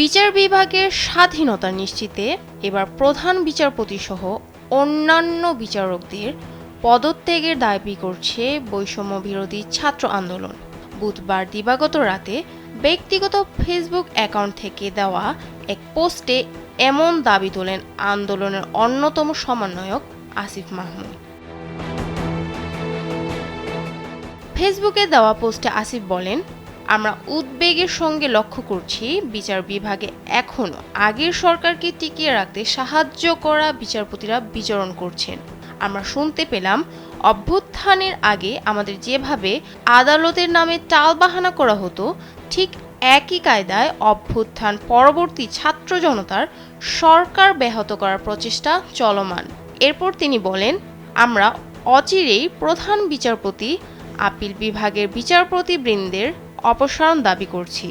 বিচার বিভাগের স্বাধীনতা নিশ্চিতে এবার প্রধান বিচারপতি সহ অন্যান্য বিচারকদের পদত্যাগের দাবি করছে বৈষম্য বিরোধী ছাত্র আন্দোলন। বুধবার দিবাগত রাতে ব্যক্তিগত ফেসবুক অ্যাকাউন্ট থেকে দেওয়া এক পোস্টে এমন দাবি তোলেন আন্দোলনের অন্যতম সমন্বয়ক আসিফ মাহমুদ। ফেসবুকে দেওয়া পোস্টে আসিফ বলেন আমরা উদ্বেগের সঙ্গে লক্ষ্য করছি, বিচার বিভাগে এখনও আগের সরকারকে টিকিয়ে রাখতে সাহায্য করা বিচারপতিরা বিচরণ করছেন। আমরা শুনতে পেলাম, অভ্যুত্থানের আগে আমাদের যেভাবে আদালতের নামে টালবাহানা করা হতো, ঠিক একই কায়দায় অভ্যুত্থান পরবর্তী ছাত্র জনতার সরকার ব্যাহত করার প্রচেষ্টা চলমান। এরপর তিনি বলেন, আমরা অচিরেই প্রধান বিচারপতি, আপিল বিভাগের বিচারপতি বৃন্দের অপসারণ দাবি করছি।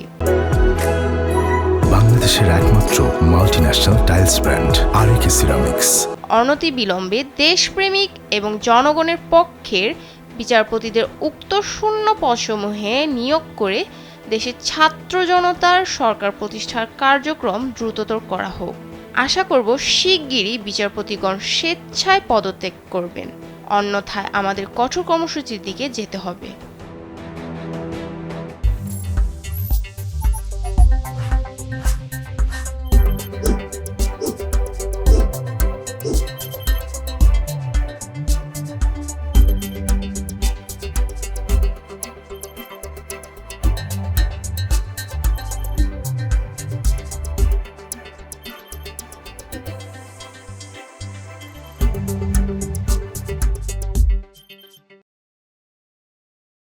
বাংলাদেশের একমাত্র multinational tiles brand RAK ceramics অনতি বিলম্বে দেশপ্রেমিক এবং জনগণের পক্ষের বিচারপতিদের উক্ত শূন্য পদসমূহে নিয়োগ করে দেশের ছাত্র জনতার সরকার প্রতিষ্ঠার কার্যক্রম দ্রুততর করা হোক। আশা করব শিগগিরই বিচারপতিগণ স্বেচ্ছায় পদত্যাগ করবেন। অন্যথায় আমাদের কঠোর কর্মসূচির দিকে যেতে হবে।